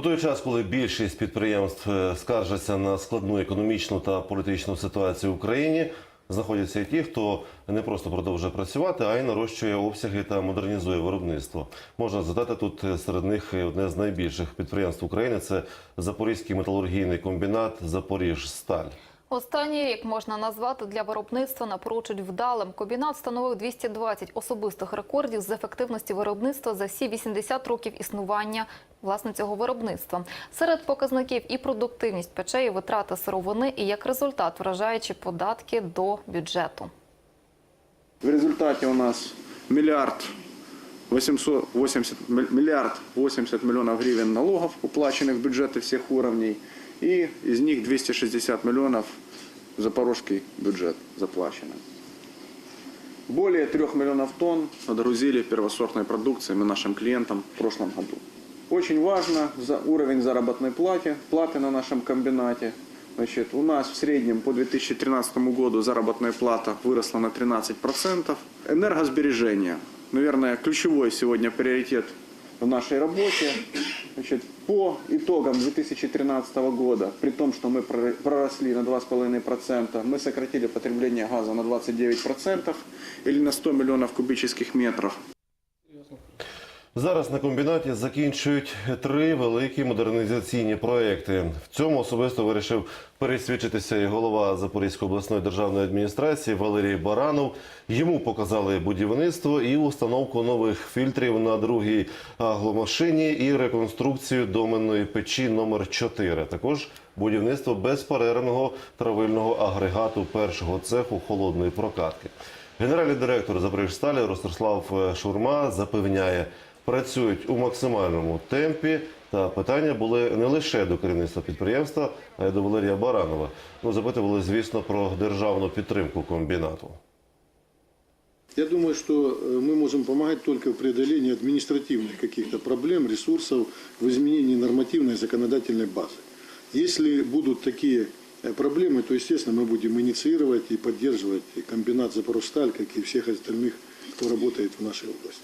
У той час, коли більшість підприємств е, скаржаться на складну економічну та політичну ситуацію в Україні, знаходяться і ті, хто не просто продовжує працювати, а й нарощує обсяги та модернізує виробництво. Можна задати тут е, серед них одне з найбільших підприємств України це Запорізький металургійний комбінат Запоріжсталь. Останній рік можна назвати для виробництва напрочуд вдалим. Комбінат встановив 220 особистих рекордів з ефективності виробництва за всі 80 років існування власне цього виробництва. Серед показників і продуктивність печей, витрати сировини, і як результат вражаючі податки до бюджету. В результате у нас миллиард 880, миль- миллиард 80 миллионов гривен налогов, уплаченных в бюджеты всех уровней, и из них 260 миллионов запорожский бюджет заплачено. Более 3 миллионов тонн отгрузили первосортной продукции мы нашим клиентам в прошлом году. Очень важно за уровень заработной платы, платы на нашем комбинате. Значит, у нас в среднем по 2013 году заработная плата выросла на 13%. Энергосбережение, наверное, ключевой сегодня приоритет в нашей работе. Значит, по итогам 2013 года, при том, что мы прор- проросли на 2,5%, мы сократили потребление газа на 29% или на 100 миллионов кубических метров. Зараз на комбінаті закінчують три великі модернізаційні проекти. В цьому особисто вирішив пересвідчитися і голова Запорізької обласної державної адміністрації Валерій Баранов. Йому показали будівництво і установку нових фільтрів на другій агломашині і реконструкцію доменної печі номер 4 Також будівництво безперервного травильного агрегату першого цеху холодної прокатки. Генеральний директор Запоріжсталі Ростислав Шурма запевняє, працюють у максимальному темпі. Та питання були не лише до керівництва підприємства, а й до Валерія Баранова. Ну, запитували, звісно, про державну підтримку комбінату. Я думаю, что э, мы можем помогать только в преодолении административных каких-то проблем, ресурсов, в изменении нормативной и законодательной базы. Если будут такие э, проблемы, то, естественно, мы будем инициировать и поддерживать и комбинат «Запорожсталь», как и всех остальных, кто работает в нашей области.